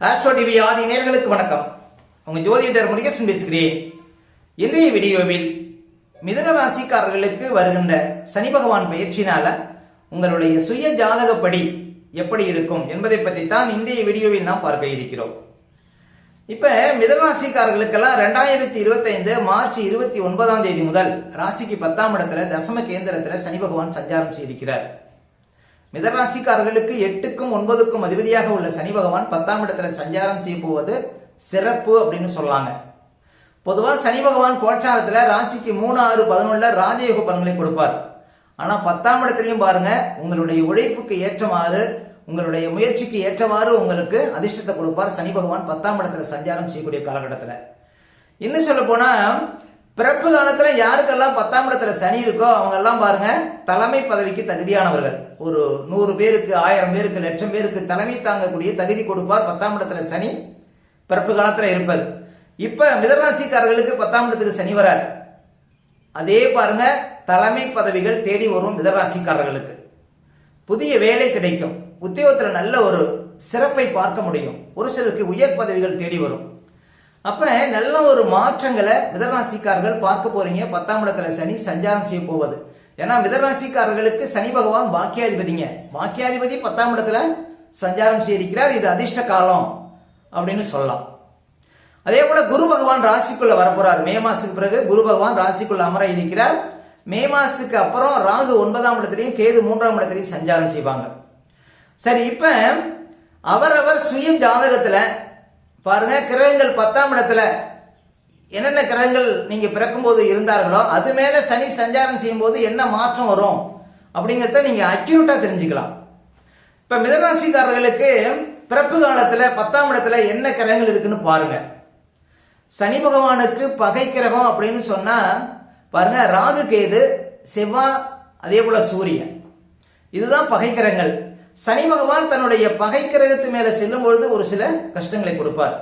Astro TV ஆதி நேர்களுக்கு வணக்கம். உங்கள் ஜோதிடர் முருகேசன் பேசுகிறேன். இன்றைய வீடியோவில் மிதன ராசிக்காரர்களுக்கு வருகின்ற சனி பகவான் பயிற்சினால உங்களுடைய சுய ஜாதகப்படி எப்படி இருக்கும் என்பதை பற்றி தான் இன்றைய வீடியோவில் நாம் பார்க்க இருக்கிறோம். இப்போ மிதனராசிக்காரர்களுக்கெல்லாம் ரெண்டாயிரத்தி இருபத்தைந்து மார்ச் இருபத்தி ஒன்பதாம் தேதி முதல் ராசிக்கு பத்தாம் இடத்துல தசம கேந்திரத்தில் சனி பகவான் சஞ்சாரம் செய்திருக்கிறார். மிதராசிக்காரர்களுக்கு எட்டுக்கும் ஒன்பதுக்கும் அதிபதியாக உள்ள சனி பகவான் பத்தாம் இடத்துல சஞ்சாரம் செய்ய போவது சிறப்பு அப்படின்னு சொல்லாங்க. பொதுவாக சனி பகவான் கோட்சாரத்தில் ராசிக்கு மூணு ஆறு பதினொன்றுல ராஜயோக பலன்களை கொடுப்பார். ஆனால் பத்தாம் இடத்துலையும் பாருங்க உங்களுடைய உழைப்புக்கு ஏற்றமாறு உங்களுடைய முயற்சிக்கு ஏற்றவாறு உங்களுக்கு அதிர்ஷ்டத்தை கொடுப்பார் சனி பகவான் பத்தாம் இடத்துல சஞ்சாரம் செய்யக்கூடிய காலகட்டத்தில். இன்னும் சொல்ல போனால் பிறப்பு காலத்துல யாருக்கெல்லாம் பத்தாம் இடத்துல சனி இருக்கோ அவங்க எல்லாம் பாருங்க தலைமை பதவிக்கு தகுதியானவர்கள். ஒரு நூறு பேருக்கு ஆயிரம் பேருக்கு லட்சம் பேருக்கு தலைமை தாங்கக்கூடிய தகுதி கொடுப்பார் பத்தாம் இடத்துல சனி பிறப்பு காலத்துல இருப்பது. இப்ப மிதராசிக்காரர்களுக்கு பத்தாம் இடத்துக்கு சனி வரார் அதே பாருங்க தலைமை பதவிகள் தேடி வரும் மிதராசிக்காரர்களுக்கு. புதிய வேலை கிடைக்கும். உத்தியோகத்தில் நல்ல ஒரு சிறப்பை பார்க்க முடியும். ஒரு சிலருக்கு உயர் பதவிகள் தேடி வரும். அப்ப நல்ல ஒரு மாற்றங்களை மிதராசிக்காரர்கள் பார்க்க போறீங்க. பத்தாம் இடத்துல சனி சஞ்சாரம் செய்ய போவது. ஏன்னா மிதராசிக்காரர்களுக்கு சனி பகவான் பாக்கியாதிபதிங்க. பாக்கியாதிபதி பத்தாம் இடத்துல சஞ்சாரம் செய்திருக்கிறார். இது அதிர்ஷ்ட காலம் அப்படின்னு சொல்லலாம். அதே போல குரு பகவான் ராசிக்குள்ள வரப்போறார். மே மாசத்துக்கு பிறகு குரு பகவான் ராசிக்குள்ள அமர இருக்கிறார். மே மாசத்துக்கு அப்புறம் ராகு ஒன்பதாம் இடத்துலையும் கேது மூன்றாம் இடத்துலையும் சஞ்சாரம் செய்வாங்க. சரி இப்ப அவரவர் சுய ஜாதகத்துல பாருங்க கிரகங்கள் பத்தாம் இடத்துல என்னென்ன கிரகங்கள் நீங்க பிறக்கும்போது இருந்தார்களோ அது மேலே சனி சஞ்சாரம் செய்யும் போது என்ன மாற்றம் வரும் அப்படிங்கிறத நீங்க அக்யூரேட்டா தெரிஞ்சுக்கலாம். இப்ப மிதராசிக்காரர்களுக்கு பிறப்பு காலத்துல பத்தாம் இடத்துல என்ன கிரகங்கள் இருக்குன்னு பாருங்க. சனி பகவானுக்கு பகை கிரகம் அப்படின்னு சொன்னா பாருங்க ராகு கேது செவ்வாய் அதே போல சூரியன். இதுதான் பகை கிரகங்கள். சனி பகவான் தன்னுடைய பகை கிரகத்து மேல செல்லும் பொழுது ஒரு சில கஷ்டங்களை கொடுப்பார்.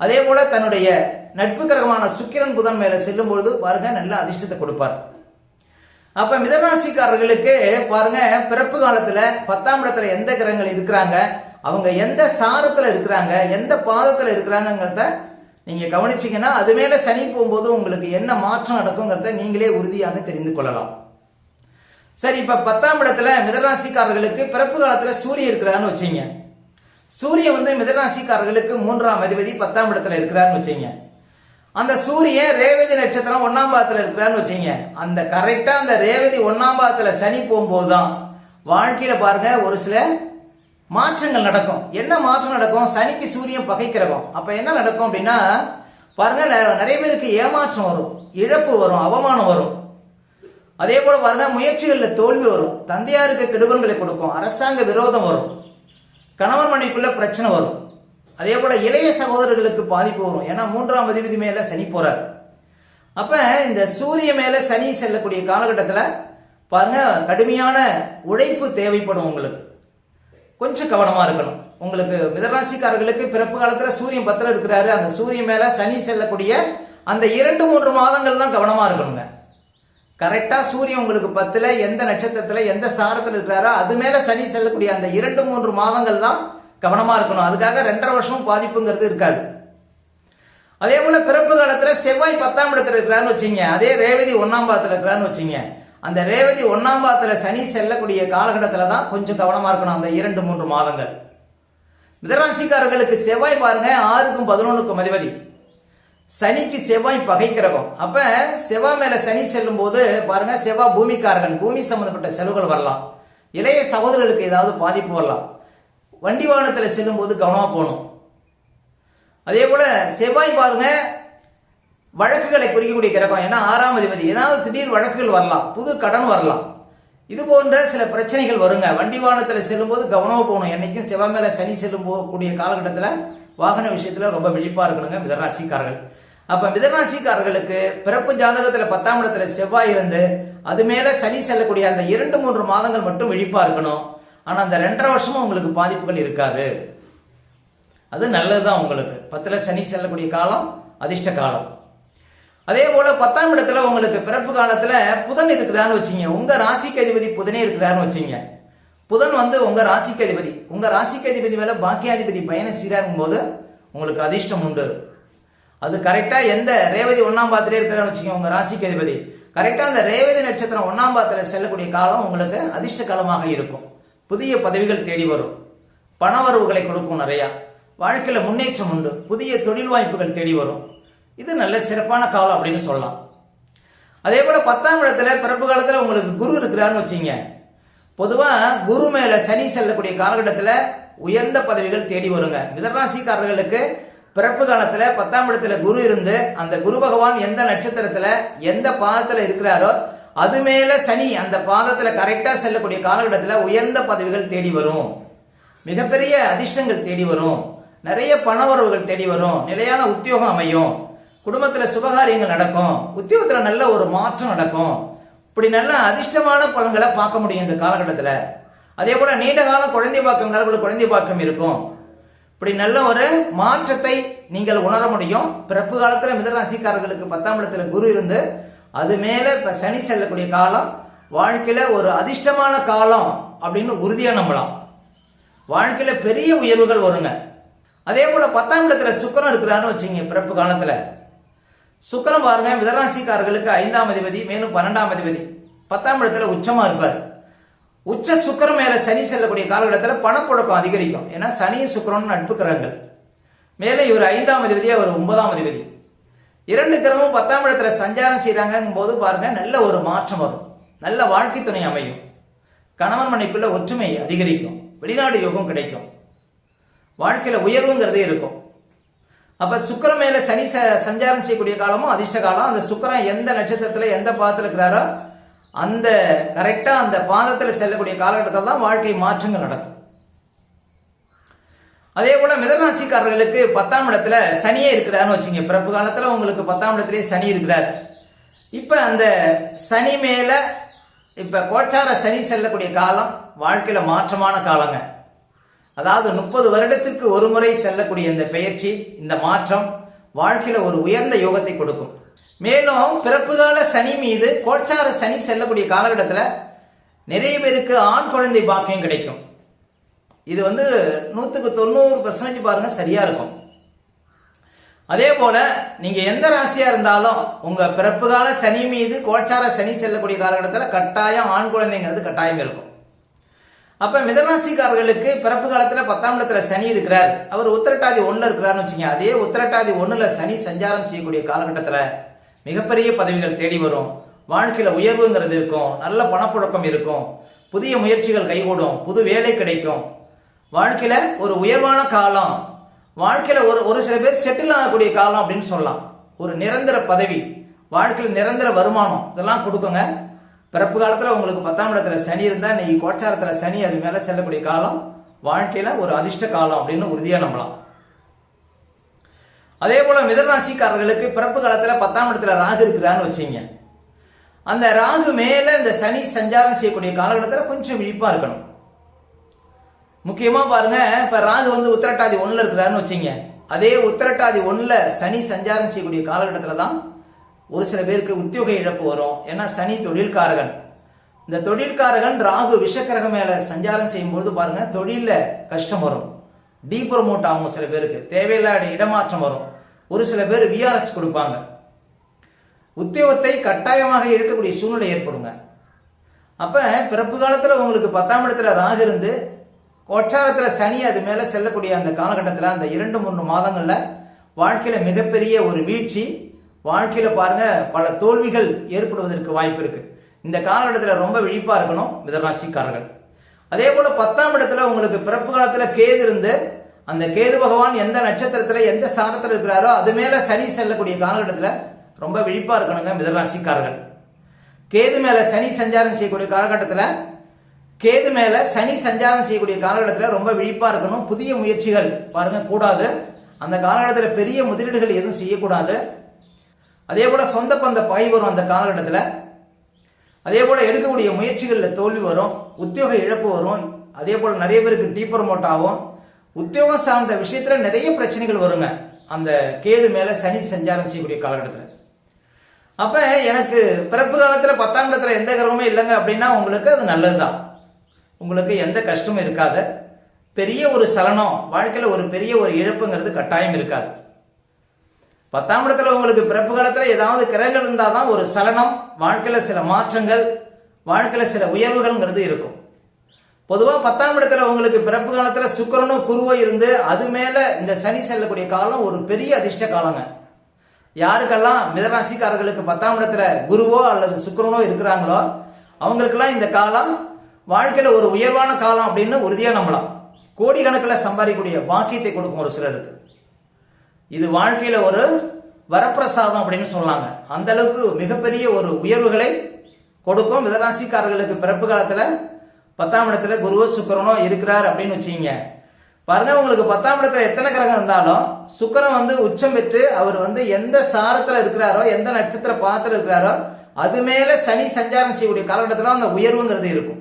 அதே போல தன்னுடைய நட்பு கிரகமான சுக்கிரன் புதன் மேல செல்லும் பொழுது பாருங்க நல்ல அதிர்ஷ்டத்தை கொடுப்பார். அப்ப மிதராசிக்காரர்களுக்கு பாருங்க பிறப்பு காலத்துல பத்தாம் இடத்துல எந்த கிரகங்கள் இருக்கிறாங்க அவங்க எந்த சாரத்துல இருக்கிறாங்க எந்த பாதத்துல இருக்கிறாங்கிறத நீங்க கவனிச்சீங்கன்னா அது மேல சனி போகும்போது உங்களுக்கு என்ன மாற்றம் நடக்குங்கிறத நீங்களே உறுதியாக தெரிந்து கொள்ளலாம். சரி இப்ப பத்தாம் இடத்துல மிதராசிக்காரர்களுக்கு பிறப்பு காலத்துல சூரியன் இருக்கிறான்னு வச்சுங்க. சூரியன் வந்து மிதராசிக்காரர்களுக்கு மூன்றாம் அதிபதி பத்தாம் இடத்துல இருக்கிறாருன்னு வச்சுங்க. அந்த சூரியன் ரேவதி நட்சத்திரம் ஒன்னாம் பாதத்துல இருக்கிறாருன்னு வச்சீங்க. அந்த கரெக்டா அந்த ரேவதி ஒன்னாம் பாதத்தில் சனி போகும்போது தான் வாழ்க்கையில பாருங்க ஒரு சில மாற்றங்கள் நடக்கும். என்ன மாற்றம் நடக்கும்? சனிக்கு சூரியன் பகைக்கிறவன் அப்போ அப்ப என்ன நடக்கும் அப்படின்னா பாருங்க நிறைய பேருக்கு ஏமாற்றம் வரும் இழப்பு வரும் அவமானம் வரும். அதே போல பாருங்க முயற்சிகளில் தோல்வி வரும். தந்தையாருக்கு கெடுபல்களை கொடுக்கும். அரசாங்க விரோதம் வரும். கணவன் மனைவிக்குள்ள பிரச்சனை வரும். அதே போல இளைய சகோதரர்களுக்கு பாதிப்பு வரும். ஏன்னா மூன்றாம் அதிபதி மேல சனி போறார். அப்ப இந்த சூரிய மேல சனி செல்லக்கூடிய காலகட்டத்தில் பாருங்க கடுமையான உழைப்பு தேவைப்படும் உங்களுக்கு. கொஞ்சம் கவனமா இருக்கணும். உங்களுக்கு மிதராசிக்காரர்களுக்கு பிறப்பு காலத்துல சூரியன் பத்திரம் இருக்கிறாரு. அந்த சூரியன் மேல சனி செல்லக்கூடிய அந்த இரண்டு மூன்று மாதங்கள் தான் கவனமா இருக்கணுங்க. கரெக்டா சூரியன் உங்களுக்கு பத்துல எந்த நட்சத்திரத்துல எந்த சாரத்துல இருக்கிறாரோ அது மேல சனி செல்லக்கூடிய அந்த இரண்டு மூன்று மாதங்கள் தான் கவனமா இருக்கணும். அதுக்காக ரெண்டரை வருஷமும் பாதிப்புங்கிறது இருக்காது. அதே போல பிறப்பு காலத்துல செவ்வாய் பத்தாம் இடத்துல இருக்கிறான்னு வச்சீங்க. அதே ரேவதி ஒன்னாம் பாதத்துல இருக்கிறாருன்னு வச்சுங்க. அந்த ரேவதி ஒன்னாம் பாதத்துல சனி செல்லக்கூடிய காலகட்டத்துல தான் கொஞ்சம் கவனமா இருக்கணும் அந்த இரண்டு மூன்று மாதங்கள். மிதராசிக்காரர்களுக்கு செவ்வாய் பாருங்க ஆறுக்கும் பதினொன்றுக்கும் அதிபதி. சனிக்கு செவ்வாய் பகை கிரகம். அப்ப செவ்வாய் மேல சனி செல்லும் போது பாருங்க செவ்வாய் பூமிக்காரகன் பூமி சம்பந்தப்பட்ட செலவுகள் வரலாம். இளைய சகோதரர்களுக்கு ஏதாவது பாதிப்பு வரலாம். வண்டி வாகனத்துல செல்லும் போது கவனமா போகணும். அதே போல செவ்வாய் பாருங்க வழக்குகளை குறிக்கக்கூடிய கிரகம். ஏன்னா ஆறாம் அதிபதி ஏதாவது திடீர் வழக்குகள் வரலாம் புது கடன் வரலாம். இது போன்ற சில பிரச்சனைகள் வருங்க. வண்டி வாகனத்தில் செல்லும்போது கவனமாக போகணும். என்னைக்கும் செவ்வாய் மேல சனி செல்லும் போகக்கூடிய காலகட்டத்தில் வாகன விஷயத்தில் ரொம்ப விழிப்பாக இருக்கணுங்க மிதராசிக்காரர்கள் அப்போ மிதராசிக்காரர்களுக்கு பிறப்பு ஜாதகத்தில் பத்தாம் இடத்துல செவ்வாய் இருந்து அது மேலே சனி செல்லக்கூடிய அந்த இரண்டு மூன்று மாதங்கள் மட்டும் விழிப்பாக இருக்கணும். ஆனால் அந்த ரெண்டரை வருஷமும் உங்களுக்கு பாதிப்புகள் இருக்காது. அது நல்லதுதான் உங்களுக்கு. பத்துல சனி செல்லக்கூடிய காலம் அதிர்ஷ்ட காலம். அதே போல பத்தாம் இடத்துல உங்களுக்கு பிறப்பு காலத்துல புதன் இருக்குதான்னு வச்சீங்க. உங்க ராசிக்கு அதிபதி புதனே இருக்குதான்னு வச்சீங்க. புதன் வந்து உங்க ராசிக்கு அதிபதி. உங்க ராசிக்கு அதிபதி மேல பாக்கியாதிபதி பயணம் சீராகும் போது உங்களுக்கு அதிர்ஷ்டம் உண்டு. அது கரெக்டாக எந்த ரேவதி ஒன்றாம் பாத்திலே இருக்கிறான்னு வச்சுக்கோங்க உங்க ராசிக்கு அதிபதி. கரெக்டாக அந்த ரேவதி நட்சத்திரம் ஒன்றாம் பாத்திரம் செல்லக்கூடிய காலம் உங்களுக்கு அதிர்ஷ்ட காலமாக இருக்கும். புதிய பதவிகள் தேடி வரும். பணவரவுகளை கொடுக்கும் நிறையா. வாழ்க்கையில் முன்னேற்றம் உண்டு. புதிய தொழில் வாய்ப்புகள் தேடி வரும். இது நல்ல சிறப்பான காலம் அப்படின்னு சொல்லலாம். அதே போல் பத்தாம் இடத்துல பிறப்பு காலத்தில் உங்களுக்கு குரு இருக்கிறாருன்னு வச்சுங்க பொதுவாக குரு மேலே சனி செல்லக்கூடிய காலகட்டத்தில் உயர்ந்த பதவிகள் தேடி வருங்க. மிதராசிக்காரர்களுக்கு பிறப்பு காலத்துல பத்தாம் இடத்துல குரு இருந்து அந்த குரு பகவான் எந்த நட்சத்திரத்துல எந்த பாதத்துல இருக்கிறாரோ அது மேல சனி அந்த பாதத்துல கரெக்டா செல்லக்கூடிய காலகட்டத்தில் உயர்ந்த பதவிகள் தேடி வரும். மிகப்பெரிய அதிர்ஷ்டங்கள் தேடி வரும். நிறைய பண உறவுகள் தேடி வரும். நிலையான உத்தியோகம் அமையும். குடும்பத்துல சுபகாரியங்கள் நடக்கும். உத்தியோகத்துல நல்ல ஒரு மாற்றம் நடக்கும். இப்படி நல்ல அதிர்ஷ்டமான பலன்களை பார்க்க முடியும் இந்த காலகட்டத்தில். அதே போல நீண்ட காலம் குழந்தை பாக்கம் குழந்தை பாக்கம் இருக்கும். இப்படி நல்ல ஒரு மாற்றத்தை நீங்கள் உணர முடியும். பிறப்பு காலத்தில் மிதராசிக்காரர்களுக்கு பத்தாம் இடத்துல குரு இருந்து அது மேலே இப்போ சனி செல்லக்கூடிய காலம் வாழ்க்கையில் ஒரு அதிர்ஷ்டமான காலம் அப்படின்னு உறுதியாக நம்பலாம். வாழ்க்கையில் பெரிய உயர்வுகள் வருங்க. அதே போல் பத்தாம் இடத்துல சுக்கரம் இருக்கிறான்னு வச்சுங்க பிறப்பு காலத்தில். சுக்கரம் பாருங்க மிதராசிக்காரர்களுக்கு ஐந்தாம் அதிபதி மேலும் பன்னெண்டாம் அதிபதி. பத்தாம் இடத்துல உச்சமாக இருப்பார். உச்ச சுக்கரம் மேல சனி செல்லக்கூடிய காலகட்டத்தில் பணப்புழக்கம் அதிகரிக்கும். ஏன்னா சனியும் சுக்கரனும் நட்பு கிரகங்கள். மேலே இவர் ஐந்தாம் அதிபதி அவர் ஒன்பதாம் அதிபதி. இரண்டு கிரகமும் பத்தாம் இடத்துல சஞ்சாரம் செய்யறாங்கும் போது பாருங்க நல்ல ஒரு மாற்றம் வரும். நல்ல வாழ்க்கை துணை அமையும். கணவன் மனைப்பில் ஒற்றுமை அதிகரிக்கும். வெளிநாடு யோகம் கிடைக்கும். வாழ்க்கையில உயர்வுங்கிறதே இருக்கும். அப்ப சுக்கிரம் மேல சனி ச- சஞ்சாரம் செய்யக்கூடிய காலமும் அதிர்ஷ்ட காலம் அந்த சுக்கரம் எந்த நட்சத்திரத்துல எந்த பாதத்தில் இருக்கிறாரோ அந்த கரெக்டாக அந்த பாதத்தில் செல்லக்கூடிய காலகட்டத்தில் தான் வாழ்க்கை மாற்றங்கள் நடக்கும். அதே போல் மிதராசிக்காரர்களுக்கு பத்தாம் இடத்துல சனியே இருக்கிறாருன்னு வச்சுங்க பிறப்பு காலத்தில் உங்களுக்கு பத்தாம் இடத்துலேயே சனி இருக்கிறார். இப்போ அந்த சனி மேலே இப்போ கோச்சார சனி செல்லக்கூடிய காலம் வாழ்க்கையில் மாற்றமான காலங்க. அதாவது முப்பது வருடத்திற்கு ஒரு முறை செல்லக்கூடிய இந்த பெயர்ச்சி இந்த மாற்றம் வாழ்க்கையில் ஒரு உயர்ந்த யோகத்தை கொடுக்கும். மேலும் பிறப்புகால சனி மீது கோச்சார சனி செல்லக்கூடிய காலகட்டத்தில் நிறைய பேருக்கு ஆண் குழந்தை பாக்கியம் கிடைக்கும். இது வந்து நூற்றுக்கு தொண்ணூறு பர்சன்டேஜ் பாருங்க சரியா இருக்கும். அதே போல நீங்க எந்த ராசியா இருந்தாலும் உங்க பிறப்புகால சனி மீது கோச்சார சனி செல்லக்கூடிய காலகட்டத்தில் கட்டாயம் ஆண் குழந்தைங்கிறது கட்டாயம் இருக்கும். அப்ப மிதராசிக்காரர்களுக்கு பிறப்பு காலத்துல பத்தாம் இடத்துல சனி இருக்கிறார். அவர் உத்திரட்டாதி ஒண்ணுல இருக்கிறாருன்னு வச்சுங்க அதே உத்திரட்டாதி ஒண்ணுல சனி சஞ்சாரம் செய்யக்கூடிய காலகட்டத்தில் மிகப்பெரிய பதவிகள் தேடி வரும். வாழ்க்கையில் உயர்வுங்கிறது இருக்கும். நல்ல பணப்புழக்கம் இருக்கும். புதிய முயற்சிகள் கைகூடும். புது வேலை கிடைக்கும். வாழ்க்கையில் ஒரு உயர்வான காலம். வாழ்க்கையில் ஒரு ஒரு சில பேர் செட்டில் ஆகக்கூடிய காலம் அப்படின்னு சொல்லலாம். ஒரு நிரந்தர பதவி. வாழ்க்கையில் நிரந்தர வருமானம். இதெல்லாம் கொடுக்குங்க. பிறப்பு காலத்தில் உங்களுக்கு பத்தாம் இடத்துல சனி இருந்தால் இன்னைக்கு கோச்சாரத்தில் சனி அது மேலே செல்லக்கூடிய காலம். வாழ்க்கையில் ஒரு அதிர்ஷ்ட காலம் அப்படின்னு உறுதியாக நம்பலாம். அதே போல மிதராசிக்காரர்களுக்கு பிறப்பு காலத்துல பத்தாம் இடத்துல ராகு இருக்கிறான்னு வச்சுங்க. அந்த ராகு மேல இந்த சனி சஞ்சாரம் செய்யக்கூடிய காலகட்டத்தில் கொஞ்சம் விழிப்பா இருக்கணும். முக்கியமா பாருங்க இப்ப ராகு வந்து உத்திரட்டாதி ஒண்ணுல இருக்கிறாருன்னு வச்சுங்க. அதே உத்திரட்டாதி ஒண்ணுல சனி சஞ்சாரம் செய்யக்கூடிய காலகட்டத்தில் தான் ஒரு சில பேருக்கு உத்தியோக இழப்பு வரும். ஏன்னா சனி தொழில்காரகன். இந்த தொழில்காரகன் ராகு விஷக்கிரகம் மேல சஞ்சாரம் செய்யும்போது பாருங்க தொழிலில் கஷ்டம் வரும். டீ ப்ரொமோட் ஆகும் சில பேருக்கு. தேவையில்லாத இடமாற்றம் வரும். ஒரு சில பேர் விஆர்எஸ் கொடுப்பாங்க. உத்தியோகத்தை கட்டாயமாக இழக்கக்கூடிய சூழ்நிலை ஏற்படுங்க. அப்போ பிறப்பு காலத்தில் உங்களுக்கு பத்தாம் இடத்துல ராகு இருந்து கொச்சாரத்தில் சனி அது மேலே செல்லக்கூடிய அந்த காலகட்டத்தில் அந்த இரண்டு மூன்று மாதங்களில் வாழ்க்கையில் மிகப்பெரிய ஒரு வீழ்ச்சி வாழ்க்கையில் பாருங்க பல தோல்விகள் ஏற்படுவதற்கு வாய்ப்பு இருக்கு. இந்த காலகட்டத்தில் ரொம்ப விழிப்பாக இருக்கணும் மிதராசிக்காரர்கள். அதே போல பத்தாம் இடத்துல உங்களுக்கு பிறப்பு காலத்தில் கேது இருந்து அந்த கேது பகவான் எந்த நட்சத்திரத்துல எந்த ஸ்தானத்துல இருக்கிறாரோ அது மேல சனி செல்லக்கூடிய காலகட்டத்தில் ரொம்ப விழிப்பா இருக்கணுங்க மிதராசிக்காரர்கள். கேது மேல சனி சஞ்சாரம் செய்யக்கூடிய காலகட்டத்தில் கேது மேல சனி சஞ்சாரம் செய்யக்கூடிய காலகட்டத்தில் ரொம்ப விழிப்பா இருக்கணும். புதிய முயற்சிகள் பாருங்க கூடாது. அந்த காலகட்டத்தில் பெரிய முதலீடுகள் எதுவும் செய்யக்கூடாது. அதே போல சொந்த பந்த பகை வரும் அந்த காலகட்டத்தில். அதே போல எடுக்கக்கூடிய முயற்சிகளில் தோல்வி வரும். உத்தியோக இழப்பு வரும். அதே போல நிறைய பேருக்கு டீ ப்ரமோட் ஆகும். உத்தியோகம் சார்ந்த விஷயத்துல நிறைய பிரச்சனைகள் வருங்க. அந்த கேது மேல சனி சஞ்சாரம் செய்யக்கூடிய காலகட்டத்தில். அப்ப எனக்கு பிறப்பு காலத்துல பத்தாம் இடத்துல எந்த கிரகமும் இல்லைங்க அப்படின்னா உங்களுக்கு அது நல்லதுதான். உங்களுக்கு எந்த கஷ்டமும் இருக்காது. பெரிய ஒரு சலனம் வாழ்க்கையில் ஒரு பெரிய ஒரு இழப்புங்கிறது கட்டாயம் இருக்காது. பத்தாம் இடத்துல உங்களுக்கு பிறப்பு காலத்தில் ஏதாவது கிரகங்கள் இருந்தால் தான் ஒரு சலனம் வாழ்க்கையில் சில மாற்றங்கள் வாழ்க்கையில் சில உயர்வுகள்ங்கிறது இருக்கும். பொதுவாக பத்தாம் இடத்துல உங்களுக்கு பிறப்பு காலத்தில் சுக்கிரனோ குருவோ இருந்து அது மேலே இந்த சனி செல்லக்கூடிய காலம் ஒரு பெரிய அதிர்ஷ்ட காலங்க. யாருக்கெல்லாம் மிதராசிக்காரர்களுக்கு பத்தாம் இடத்துல குருவோ அல்லது சுக்கிரனோ இருக்கிறாங்களோ அவங்களுக்கெல்லாம் இந்த காலம் வாழ்க்கையில் ஒரு உயர்வான காலம் அப்படின்னு உறுதியாக நம்பலாம். கோடிக்கணக்கில் சம்பாதிக்கக்கூடிய பாக்கியத்தை கொடுக்கும் ஒரு சிலருக்கு. இது வாழ்க்கையில ஒரு வரப்பிரசாதம் அப்படின்னு சொன்னாங்க அந்த அளவுக்கு மிகப்பெரிய ஒரு உயர்வுகளை கொடுக்கும் மிதராசிக்காரர்களுக்கு பிறப்பு காலத்துல பத்தாம் இடத்துல குருவோ சுக்கரனோ இருக்கிறார் அப்படின்னு வச்சுங்க பாருங்க உங்களுக்கு பத்தாம் இடத்துல எத்தனை கிரகம் இருந்தாலும் சுக்கரன் வந்து உச்சம் பெற்று அவர் வந்து எந்த சாரத்துல இருக்கிறாரோ எந்த நட்சத்திர பாத்திரம் இருக்கிறாரோ அது மேல சனி சஞ்சாரம் செய்யக்கூடிய காலகட்டத்தில் அந்த உயர்வுங்கிறது இருக்கும்.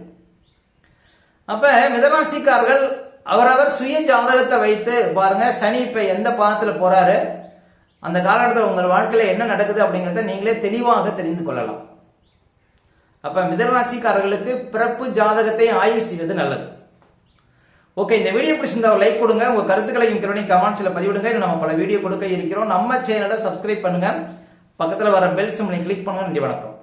அப்ப மிதராசிக்காரர்கள் அவரவர் சுய ஜாதகத்தை வைத்து பாருங்க சனி இப்ப எந்த பாதத்தில் போறாரு அந்த காலகட்டத்தில் உங்கள் வாழ்க்கையில் என்ன நடக்குது அப்படிங்கிறத நீங்களே தெளிவாக தெரிந்து கொள்ளலாம். அப்ப மிதனராசிக்காரர்களுக்கு பிறப்பு ஜாதகத்தை ஆய்வு செய்வது நல்லது. ஓகே இந்த வீடியோ பிடிச்சிருந்தா ஒரு லைக் கொடுங்க. உங்க கருத்துக்களையும் கிருணி கமெண்ட்ஸ்ல பதிவிடுங்க. நம்ம பல வீடியோ கொடுக்க இருக்கிறோம். நம்ம சேனலை சப்ஸ்கிரைப் பண்ணுங்க. பக்கத்துல வர பெல் சிம்லை கிளிக் பண்ணுங்க. நன்றி வணக்கம்.